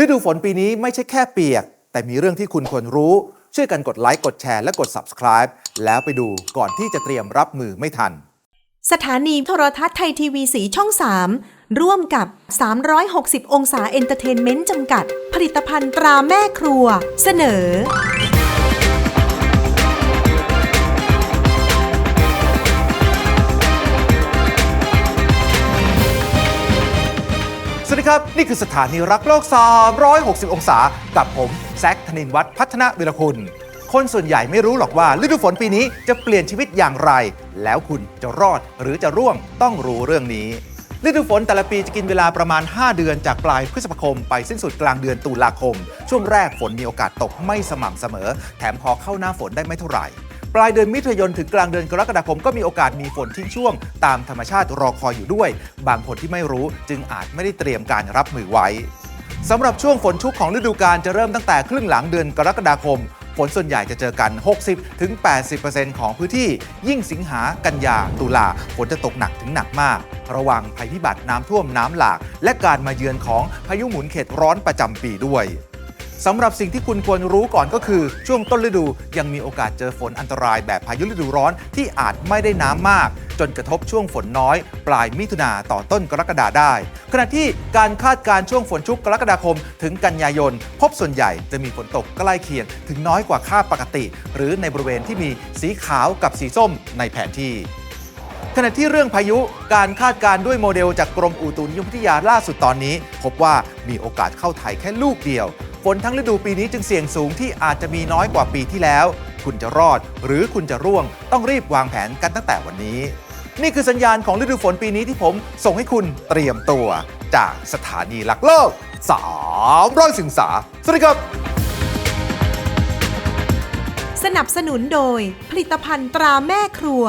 ฤดูฝนปีนี้ไม่ใช่แค่เปียก แต่มีเรื่องที่คุณควรรู้ ช่วยกันกดไลค์ กดแชร์ และกด subscribe แล้วไปดูก่อนที่จะเตรียมรับมือไม่ทัน สถานีโทรทัศน์ไทยทีวีสีช่อง 3 ร่วมกับ 360 องศาเอนเตอร์เทนเมนต์จำกัด ผลิตภัณฑ์ตราแม่ครัว เสนอ วัสดีครับ นี่คือสถานีรักโลก 360 องศา กับผม แซคธนินวัฒน์พัฒนาวิรคุณ คนส่วนใหญ่ไม่รู้หรอกว่าฤดูฝนปีนี้จะเปลี่ยนชีวิตอย่างไร แล้วคุณจะรอดหรือจะร่วงต้องรู้เรื่องนี้ฤดูฝนแต่ละปีจะกินเวลาประมาณ 5 เดือนจากปลายพฤษภาคม ไปสิ้นสุดกลางเดือนตุลาคม ช่วงแรกฝนมีโอกาสตกไม่สม่ำเสมอ แถมพอเข้าหน้าฝนได้ไม่เท่าไหร่ ปลายเดือนมิถุนายนถึงกลางเดือนกรกฎาคมก็มีโอกาสมีฝนทิ้งช่วง ตามธรรมชาติรอคอยอยู่ด้วย บางคนที่ไม่รู้จึงอาจไม่ได้เตรียมการรับมือไว้สำหรับช่วงฝนชุกของฤดูกาลจะเริ่มตั้งแต่ครึ่งหลังเดือนกรกฎาคมฝนส่วนใหญ่จะเจอกัน 60-80%ของพื้นที่ ยิ่งสิงหา กันยา ตุลา ฝนจะตกหนักถึงหนักมาก ระวังภัยพิบัติน้ำท่วมน้ำหลาก และการมาเยือนของพายุหมุนเขตร้อนประจำปีด้วย สำหรับสิ่งที่คุณควรรู้ก่อนก็คือ ช่วงต้นฤดูยังมีโอกาสเจอฝนอันตรายแบบพายุฤดูร้อนที่อาจไม่ได้น้ำมาก จนกระทบช่วงฝนน้อย ปลายมิถุนาต่อต้นกรกฎาได้ ขณะที่การคาดการช่วงฝนชุกกรกฎาคม ถึงกันยายน พบส่วนใหญ่จะมีฝนตกใกล้เคียง ถึงน้อยกว่าค่าปกติ หรือในบริเวณที่มีสีขาวกับสีส้มในแผนที่ขณะที่เรื่องพายุการคาดการด้วยโมเดลจากกรมอุตุนิยมวิทยาล่าสุดตอนนี้ พบว่ามีโอกาสเข้าไทยแค่ลูกเดียว ฝนทั้งฤดูปีนี้จึงเสี่ยงสูงที่อาจจะมีน้อยกว่าปีที่แล้ว คุณจะรอดหรือคุณจะร่วง ต้องรีบวางแผนกันตั้งแต่วันนี้ นี่คือสัญญาณของฤดูฝนปีนี้ที่ผมส่งให้คุณเตรียมตัว จากสถานีหลักโลก300สิงสาสวัสดีครับ สนับสนุนโดยผลิตภัณฑ์ตราแม่ครัว